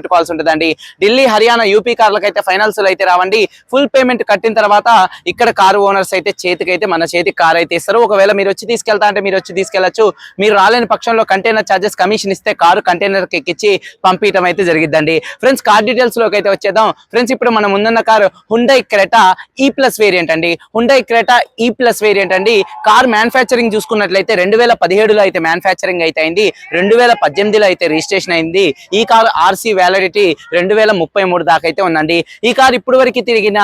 కట్టుకోవాల్సి ఉంటుందండి. ఢిల్లీ హర్యానా యూపీ కార్లకు అయితే ఫైనాన్స్ అయితే రావండి. ఫుల్ పేమెంట్ కట్టిన తర్వాత ఇక్కడ కారు ఓనర్స్ అయితే చేతికి అయితే మన చేతికి కార్ అయితే ఇస్తారు. ఒకవేళ మీరు వచ్చి తీసుకెళ్తా అంటే మీరు వచ్చి తీసుకెళ్ళొచ్చు మీరు రాలేని పక్షంలో కంటైనర్ చార్జెస్ కమిషన్ ఇస్తే కారు కంటైనర్కి ఎక్కించి పంపించడం అయితే జరిగిద్దండి. ఫ్రెండ్స్ కార్ డీటెయిల్స్లోకి అయితే వచ్చేద్దాం. ఫ్రెండ్స్ ఇప్పుడు మనం ముందున్న car Hyundai Creta E plus variant అండి. Hyundai Creta E plus variant అండి. కార్ మ్యానుఫ్యాక్చరింగ్ చూసుకున్నట్లయితే రెండు వేల పదిహేడులో అయితే మ్యానుఫ్యాక్చరింగ్ అయితే అయింది. రెండు వేల పద్దెనిమిదిలో అయితే రిజిస్ట్రేషన్ అయింది. ఈ కార్ ఆర్సీ వ్యాలిడిటీ రెండు వేల ముప్పై మూడు దాకా అయితే ఉందండి. ఈ కార్ ఇప్పుడు వరకు తిరిగిన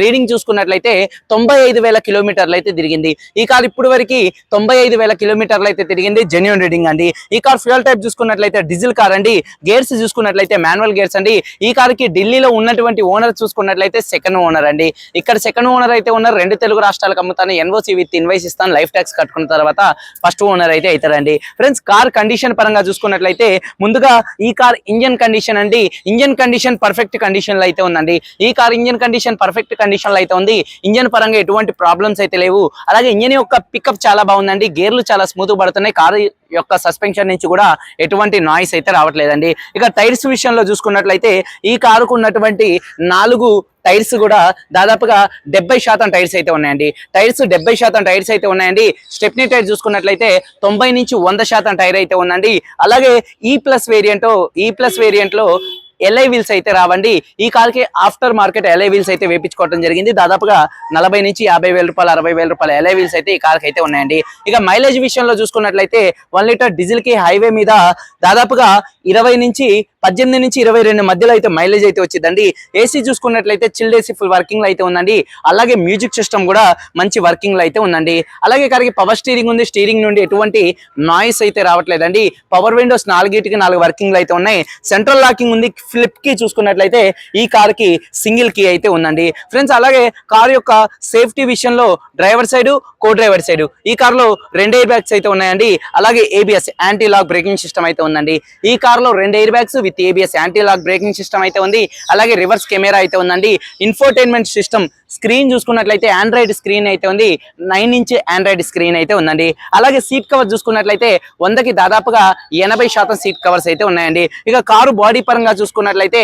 రీడింగ్ చూసుకున్నట్లయితే తొంభై ఐదు వేల కిలోమీటర్లు అయితే తిరిగింది. ఈ కార్ ఇప్పుడు వరకు తొంభై ఐదు వేల కిలోమీటర్లు అయితే తిరిగింది. జెన్యున్ రీడింగ్ అండి. ఈ కార్ ఫ్యూయల్ టైప్ చూసుకున్నట్లయితే డీజిల్ కార్ అండి. గేర్స్ చూసుకున్నట్లయితే మాన్యువల్ గేర్స్ అండి. ఈ కార్కి ఢిల్లీలో ఉన్నటువంటి ఓనర్ చూసుకున్నట్లయితే సెకండ్ ఓనర్ అండి. ఇక్కడ సెకండ్ ఓనర్ అయితే ఉన్నారు రెండు తెలుగు రాష్ట్రాలకు అమ్ముతాను. ఎన్ఓసి విత్ ఇన్వైస్ ఇస్తాను. లైఫ్ ట్యాక్స్ కట్టుకున్న తర్వాత ఫస్ట్ ఓనర్ అయితే అవుతారండి ఫ్రెండ్స్ కార్ కండిషన్ పరంగా చూసుకున్నట్లయితే ముందుగా ఈ కార్ ఇంజన్ కండిషన్ అండి. ఇంజన్ కండిషన్ పర్ఫెక్ట్ కండిషన్లో అయితే ఉందండి. ఈ కార్ ఇంజన్ కండిషన్ పర్ఫెక్ట్ కండిషన్లో అయితే ఉంది. ఇంజన్ పరంగా ఎటువంటి ప్రాబ్లమ్స్ అయితే లేవు. అలాగే ఇంజన్ యొక్క పికప్ చాలా బాగుందండి. గేర్లు చాలా స్మూత్ పడుతున్నాయి. కారు యొక్క సస్పెన్షన్ నుంచి కూడా ఎటువంటి నాయిస్ అయితే రావట్లేదండి. ఇక టైర్స్ విషయంలో చూసుకున్నట్లయితే ఈ కారుకు ఉన్నటువంటి నాలుగు టైర్స్ కూడా దాదాపుగా డెబ్బై శాతం టైర్స్ అయితే ఉన్నాయండి. టైర్స్ డెబ్బై శాతం టైర్స్ అయితే ఉన్నాయండి. స్టెప్నీ టైర్ చూసుకున్నట్లయితే తొంభై నుంచి వంద శాతం టైర్ అయితే ఉందండి. అలాగే ఈ ప్లస్ వేరియంట్ ఈ ప్లస్ వేరియంట్లో ఎల్ఐ వీల్స్ అయితే రావండి. ఈ కార్కి ఆఫ్టర్ మార్కెట్ ఎల్ఐ వీల్స్ అయితే వేపించుకోవడం జరిగింది. దాదాపుగా నలభై నుంచి యాభై వేల రూపాయలు అరవై వేల రూపాయల ఎల్ఐ వీల్స్ అయితే ఈ కార్కి అయితే ఉన్నాయండి. ఇక మైలేజ్ విషయంలో చూసుకున్నట్లయితే వన్ లీటర్ డీజిల్కి హైవే మీద దాదాపుగా ఇరవై నుంచి పద్దెనిమిది నుంచి ఇరవై రెండు మధ్యలో అయితే మైలేజ్ అయితే వచ్చిందండి. ఏసీ చూసుకున్నట్లయితే చిల్డ్ ఏసీ ఫుల్ వర్కింగ్లో అయితే ఉందండి. అలాగే మ్యూజిక్ సిస్టమ్ కూడా మంచి వర్కింగ్లో అయితే ఉందండి. అలాగే కారికి పవర్ స్టీరింగ్ ఉంది. స్టీరింగ్ నుండి ఎటువంటి నాయిస్ అయితే రావట్లేదండి. పవర్ విండోస్ నాలుగిటికి నాలుగు వర్కింగ్లో అయితే ఉన్నాయి. సెంట్రల్ లాకింగ్ ఉంది. ఫ్లిప్కి చూసుకున్నట్లయితే ఈ కార్కి సింగిల్ కీ అయితే ఉందండి. ఫ్రెండ్స్ అలాగే కార్ యొక్క సేఫ్టీ విషయంలో driver side co driver side ఈ కార్లో రెండు ఎయిర్ బ్యాగ్స్ అయితే ఉన్నాయండి. అలాగే ABS anti lock braking system అయితే ఉందండి. ఈ కార్ లో రెండు air bags with ABS anti lock braking system అయితే ఉంది. అలాగే రివర్స్ కెమెరా అయితే ఉందండి. ఇన్ఫోటైన్మెంట్ సిస్టమ్ స్క్రీన్ చూసుకున్నట్లయితే ఆండ్రాయిడ్ స్క్రీన్ అయితే ఉంది. నైన్ ఇంచ్ ఆండ్రాయిడ్ స్క్రీన్ అయితే ఉందండి. అలాగే సీట్ కవర్ చూసుకున్నట్లయితే వందకి దాదాపుగా ఎనభై శాతం సీట్ కవర్స్ అయితే ఉన్నాయండి. ఇక కారు బాడీ పరంగా చూసుకున్నట్లయితే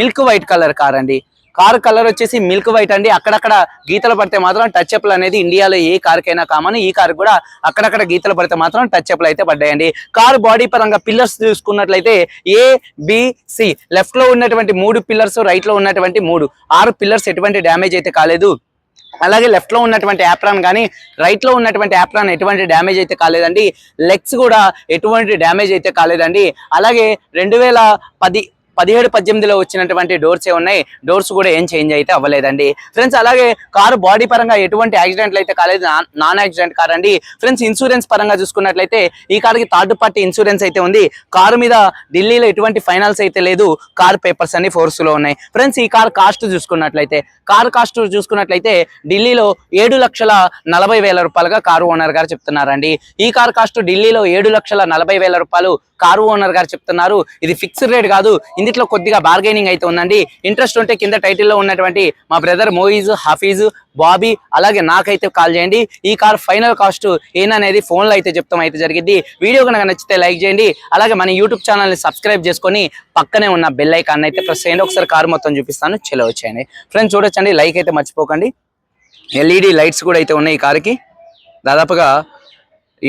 మిల్క్ వైట్ కలర్ కార్ అండి. కారు కలర్ వచ్చేసి మిల్క్ వైట్ అండి. అక్కడక్కడ గీతలు పడితే మాత్రం టచ్ అప్లు అనేది ఇండియాలో ఏ కార్కైనా కామన్ ఈ కారు కూడా అక్కడక్కడ గీతలు పడితే మాత్రం టచ్ అప్లు అయితే పడ్డాయండి. కారు బాడీ పరంగా పిల్లర్స్ చూసుకున్నట్లయితే ఏ బిసి లెఫ్ట్లో ఉన్నటువంటి మూడు పిల్లర్స్ రైట్లో ఉన్నటువంటి మూడు. ఆరు పిల్లర్స్ ఎటువంటి డ్యామేజ్ అయితే కాలేదు. అలాగే లెఫ్ట్లో ఉన్నటువంటి యాప్రాన్ కానీ రైట్లో ఉన్నటువంటి యాప్రాన్ ఎటువంటి డ్యామేజ్ అయితే కాలేదండి. లెగ్స్ కూడా ఎటువంటి డ్యామేజ్ అయితే కాలేదండి. అలాగే రెండు వేల పది పదిహేడు పద్దెనిమిదిలో వచ్చినటువంటి డోర్స్ ఏ ఉన్నాయి. డోర్స్ కూడా ఏం చేంజ్ అయితే అవ్వలేదండి. ఫ్రెండ్స్ అలాగే కారు బాడీ పరంగా ఎటువంటి యాక్సిడెంట్లు అయితే కాలేదు. నాన్ యాక్సిడెంట్ కార్ అండి. ఫ్రెండ్స్ ఇన్సూరెన్స్ పరంగా చూసుకున్నట్లయితే ఈ కార్కి థర్డ్ పార్టీ ఇన్సూరెన్స్ అయితే ఉంది. కారు మీద ఢిల్లీలో ఎటువంటి ఫైనాన్స్ అయితే లేదు. కార్ పేపర్స్ అన్ని ఫోర్స్లో ఉన్నాయి. ఫ్రెండ్స్ ఈ కార్ కాస్ట్ చూసుకున్నట్లయితే కార్ కాస్ట్ చూసుకున్నట్లయితే ఢిల్లీలో ఏడు లక్షల నలభై వేల రూపాయలుగా కారు ఓనర్ గారు చెప్తున్నారండి. ఈ కార్ కాస్ట్ ఢిల్లీలో ఏడు లక్షల నలభై వేల రూపాయలు కారు ఓనర్ గారు చెప్తున్నారు. ఇది ఫిక్స్డ్ రేట్ కాదు. ఇందులో కొద్దిగా బార్గెనింగ్ అయితే ఉందండి. ఇంట్రెస్ట్ ఉంటే కింద టైటిల్లో ఉన్నటువంటి మా బ్రదర్ మోయిజ్ హఫీజ్ బాబీ అలాగే నాకైతే కాల్ చేయండి. ఈ కార్ ఫైనల్ కాస్ట్ ఏననేది ఫోన్లో అయితే చెప్తాం అయితే జరిగింది వీడియో కనుక నచ్చితే లైక్ చేయండి. అలాగే మన యూట్యూబ్ ఛానల్ని సబ్స్క్రైబ్ చేసుకొని పక్కనే ఉన్న బెల్ ఐకాన్ అయితే ప్రెస్ చేయండి. ఒకసారి కారు మొత్తం చూపిస్తాను. చెలో వచ్చేయండి. ఫ్రెండ్స్ చూడొచ్చండి. లైక్ అయితే మర్చిపోకండి. ఎల్ఈడి లైట్స్ కూడా అయితే ఉన్నాయి ఈ కార్కి దాదాపుగా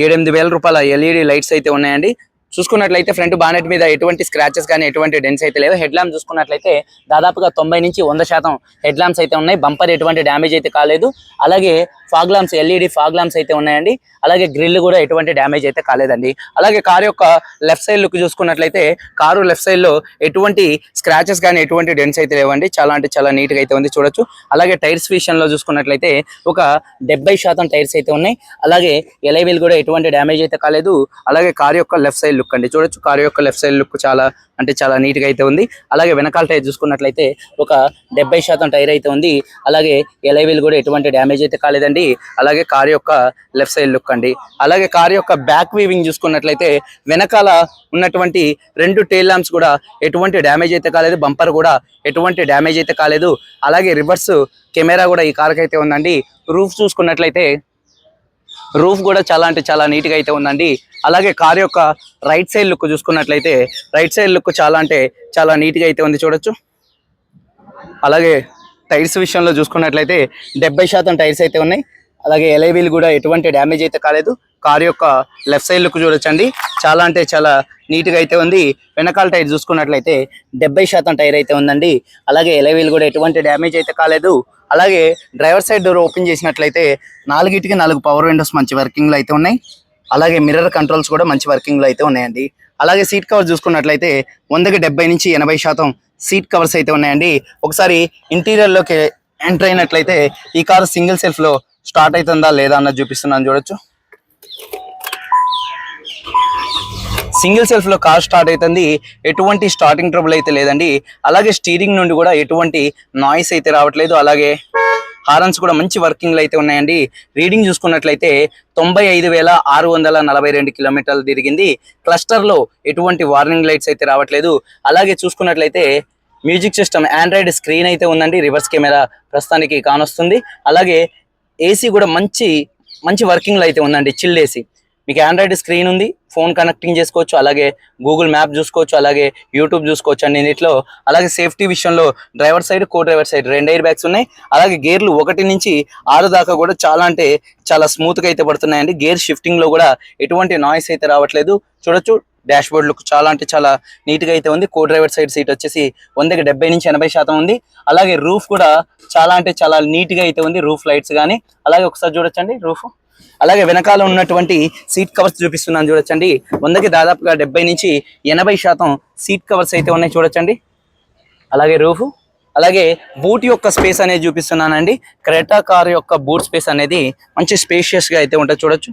ఏడెనిమిది వేల రూపాయల ఎల్ఈడి లైట్స్ అయితే ఉన్నాయండి. చూసుకున్నట్లయితే ఫ్రంట్ బానెట్ మీద ఎటువంటి స్క్రాచెస్ కానీ ఎటువంటి డెన్స్ అయితే లేవు హెడ్ ల్యాంప్ చూసుకున్నట్లయితే దాదాపుగా తొంభై నుంచి వంద శాతం హెడ్ ల్యాంప్స్ అయితే ఉన్నాయి. బంపర్ ఎటువంటి డ్యామేజ్ అయితే కాలేదు. అలాగే fog lamps LED fog lamps అయితే ఉన్నాయండి. అలాగే గ్రిల్ కూడా ఎటువంటి డ్యామేజ్ అయితే కాలేదండి. అలాగే కారు యొక్క లెఫ్ట్ సైడ్ లుక్ చూసుకున్నట్లయితే కారు లెఫ్ట్ సైడ్లో ఎటువంటి స్క్రాచెస్ కానీ ఎటువంటి డెన్స్ అయితే లేవండి. చాలా అంటే చాలా నీట్గా అయితే ఉంది చూడొచ్చు. అలాగే టైర్స్ విషయంలో చూసుకున్నట్లయితే ఒక డెబ్బై శాతం టైర్స్ అయితే ఉన్నాయి. అలాగే ఎలైవీల్ కూడా ఎటువంటి డ్యామేజ్ అయితే కాలేదు. అలాగే కారు యొక్క లెఫ్ట్ సైడ్ లుక్ అండి. చూడొచ్చు కారు యొక్క లెఫ్ట్ సైడ్ లుక్ చాలా అంటే చాలా నీట్గా అయితే ఉంది. అలాగే వెనకాల టైర్ చూసుకున్నట్లయితే ఒక డెబ్బై శాతం టైర్ అయితే ఉంది. అలాగే ఎలైవీల్ కూడా ఎటువంటి డ్యామేజ్ అయితే కాలేదండి. అలాగే కార్ యొక్క లెఫ్ట్ సైడ్ లుక్ అండి. అలాగే కార్ యొక్క బ్యాక్ వీవింగ్ చూసుకున్నట్లయితే వెనకాల ఉన్నటువంటి రెండు టైల్ ల్యాంప్స్ కూడా ఎటువంటి డ్యామేజ్ అయితే కాలేదు. బంపర్ కూడా ఎటువంటి డ్యామేజ్ అయితే కాలేదు. అలాగే రివర్స్ కెమెరా కూడా ఈ కార్కి అయితే ఉందండి. రూఫ్ చూసుకున్నట్లయితే రూఫ్ కూడా చాలా అంటే చాలా నీట్గా అయితే ఉందండి. అలాగే కార్ యొక్క రైట్ సైడ్ లుక్ చూసుకున్నట్లయితే రైట్ సైడ్ లుక్ చాలా అంటే చాలా నీట్గా అయితే ఉంది చూడొచ్చు. అలాగే టైర్స్ విషయంలో చూసుకున్నట్లయితే డెబ్బై శాతం టైర్స్ అయితే ఉన్నాయి. అలాగే ఎలైవీలు కూడా ఎటువంటి డ్యామేజ్ అయితే కాలేదు. కార్ యొక్క లెఫ్ట్ సైడ్ లుక్ చూడొచ్చండి. చాలా అంటే చాలా నీట్గా అయితే ఉంది. వెనకాల టైర్ చూసుకున్నట్లయితే డెబ్బై శాతం టైర్ అయితే ఉందండి. అలాగే ఎలైవీలు కూడా ఎటువంటి డ్యామేజ్ అయితే కాలేదు. అలాగే డ్రైవర్ సైడ్ డోర్ ఓపెన్ చేసినట్లయితే నాలుగిటికి నాలుగు పవర్ విండోస్ మంచి వర్కింగ్లో అయితే ఉన్నాయి. అలాగే మిర్రర్ కంట్రోల్స్ కూడా మంచి వర్కింగ్లో అయితే ఉన్నాయండి. అలాగే సీట్ కవర్ చూసుకున్నట్లయితే వందకి డెబ్బై నుంచి ఎనభై శాతం సీట్ కవర్స్ అయితే ఉన్నాయండి. ఒకసారి ఇంటీరియర్లోకి ఎంటర్ అయినట్లయితే ఈ కారు సింగిల్ సెల్ఫ్లో స్టార్ట్ అవుతుందా లేదా అన్నది చూపిస్తున్నాను చూడొచ్చు. సింగిల్ సెల్ఫ్లో కార్ స్టార్ట్ అవుతుంది ఎటువంటి స్టార్టింగ్ ట్రబుల్ అయితే లేదండి. అలాగే స్టీరింగ్ నుండి కూడా ఎటువంటి నాయిస్ అయితే రావట్లేదు. అలాగే హారన్స్ కూడా మంచి వర్కింగ్లు అయితే ఉన్నాయండి. రీడింగ్ చూసుకున్నట్లయితే తొంభై ఐదు వేల ఆరు వందల నలభై రెండు కిలోమీటర్లు తిరిగింది. క్లస్టర్లో ఎటువంటి వార్నింగ్ లైట్స్ అయితే రావట్లేదు. అలాగే చూసుకున్నట్లయితే మ్యూజిక్ సిస్టమ్ ఆండ్రాయిడ్ స్క్రీన్ అయితే ఉందండి. రివర్స్ కెమెరా ప్రస్తుతానికి కానొస్తుంది. అలాగే ఏసీ కూడా మంచి మంచి వర్కింగ్లో అయితే ఉందండి. చిల్డ్ ఏసీ మీకు ఆండ్రాయిడ్ స్క్రీన్ ఉంది ఫోన్ కనెక్టింగ్ చేసుకోవచ్చు అలాగే గూగుల్ మ్యాప్ చూసుకోవచ్చు అలాగే యూట్యూబ్ చూసుకోవచ్చు అండి దీంట్లో అలాగే సేఫ్టీ విషయంలో driver side co driver side రెండు ఎయిర్ బ్యాగ్స్ ఉన్నాయి. అలాగే గేర్లు ఒకటి నుంచి ఆరు దాకా కూడా చాలా అంటే చాలా స్మూత్గా అయితే పడుతున్నాయండి. గేర్ షిఫ్టింగ్లో కూడా ఎటువంటి నాయిస్ అయితే రావట్లేదు. చూడొచ్చు డాష్ బోర్డ్ లుక్ చాలా అంటే చాలా నీట్గా అయితే ఉంది. కో డ్రైవర్ సైడ్ సీట్ వచ్చేసి వందకి డెబ్బై నుంచి ఎనభై శాతం ఉంది. అలాగే రూఫ్ కూడా చాలా అంటే చాలా నీట్గా అయితే ఉంది. రూఫ్ లైట్స్ కానీ అలాగే ఒకసారి చూడొచ్చండి రూఫ్ అలాగే వెనకాల ఉన్నటువంటి సీట్ కవర్స్ చూపిస్తున్నాను చూడొచ్చండి. వందకి దాదాపుగా డెబ్బై నుంచి ఎనభై శాతం సీట్ కవర్స్ అయితే ఉన్నాయి చూడొచ్చండి. అలాగే రూఫ్ అలాగే బూట్ యొక్క స్పేస్ అనేది చూపిస్తున్నానండి. క్రెటా కార్ యొక్క బూట్ స్పేస్ అనేది మంచి స్పేషియస్గా అయితే ఉంటుంది చూడొచ్చు.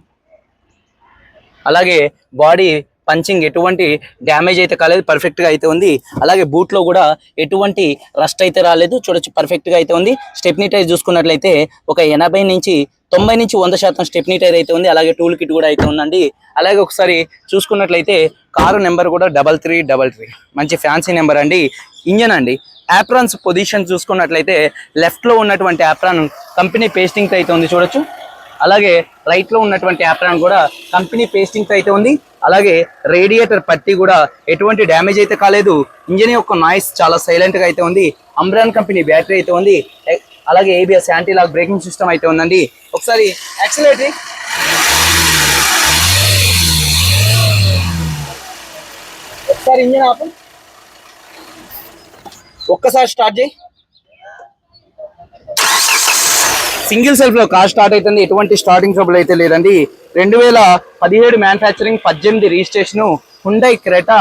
అలాగే బాడీ పంచింగ్ ఎటువంటి డ్యామేజ్ అయితే కాలేదు పర్ఫెక్ట్గా అయితే ఉంది. అలాగే బూట్లో కూడా ఎటువంటి రస్ట్ అయితే రాలేదు చూడొచ్చు పర్ఫెక్ట్గా అయితే ఉంది. స్టెప్నిటైజ్ చూసుకున్నట్లయితే ఒక ఎనభై నుంచి తొంభై నుంచి వంద శాతం స్టెప్నీ టైర్ అయితే ఉంది. అలాగే టూల్ కిట్ కూడా అయితే ఉందండి. అలాగే ఒకసారి చూసుకున్నట్లయితే కారు నెంబర్ కూడా డబల్ త్రీ డబల్ త్రీ. మంచి ఫ్యాన్సీ నెంబర్ అండి. ఇంజన్ అండి. యాప్రాన్స్ పొజిషన్ చూసుకున్నట్లయితే లెఫ్ట్లో ఉన్నటువంటి యాప్రాన్ కంపెనీ పేస్టింగ్ అయితే ఉంది చూడొచ్చు. అలాగే రైట్లో ఉన్నటువంటి యాప్రాన్ కూడా కంపెనీ పేస్టింగ్ అయితే ఉంది. అలాగే రేడియేటర్ పట్టి కూడా ఎటువంటి డ్యామేజ్ అయితే కాలేదు. ఇంజిన్ యొక్క నాయిస్ చాలా సైలెంట్గా అయితే ఉంది. అంబ్రాన్ కంపెనీ బ్యాటరీ అయితే ఉంది. అలాగే ABS anti lock braking system అయితే ఉందండి. ఒకసారి యాక్సిలేటరీ ఒకసారి ఇంజిన్ ఆపు. ఒక్కసారి స్టార్ట్ చేయి. సింగిల్ సెల్ఫ్లో కార్ స్టార్ట్ అవుతుంది. ఎటువంటి స్టార్టింగ్ ట్రబుల్ అయితే లేదండి. రెండు వేల పదిహేడు మ్యానుఫ్యాక్చరింగ్ పద్దెనిమిది registration Hyundai Creta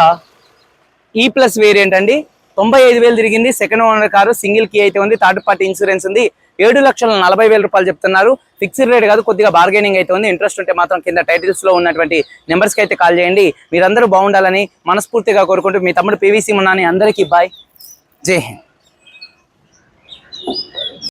E plus variant అండి. తొంభై ఐదు వేలు తిరిగింది. Second owner car single key అయితే ఉంది. థర్డ్ పార్టీ ఇన్సూరెన్స్ ఉంది. ఏడు లక్షల నలభై వేల రూపాయలు చెప్తున్నారు. ఫిక్స్డ్ రేట్ కాదు కొద్దిగా బార్గెనింగ్ అయితే ఉంది. ఇంట్రెస్ట్ ఉంటే మాత్రం కింద టైటిల్స్లో ఉన్నటువంటి నెంబర్స్కి అయితే కాల్ చేయండి. మీరందరూ బాగుండాలని మనస్ఫూర్తిగా కోరుకుంటూ మీ తమ్ముడు పీవీసీ మున్నాని అందరికీ బాయ్ జై హింద్.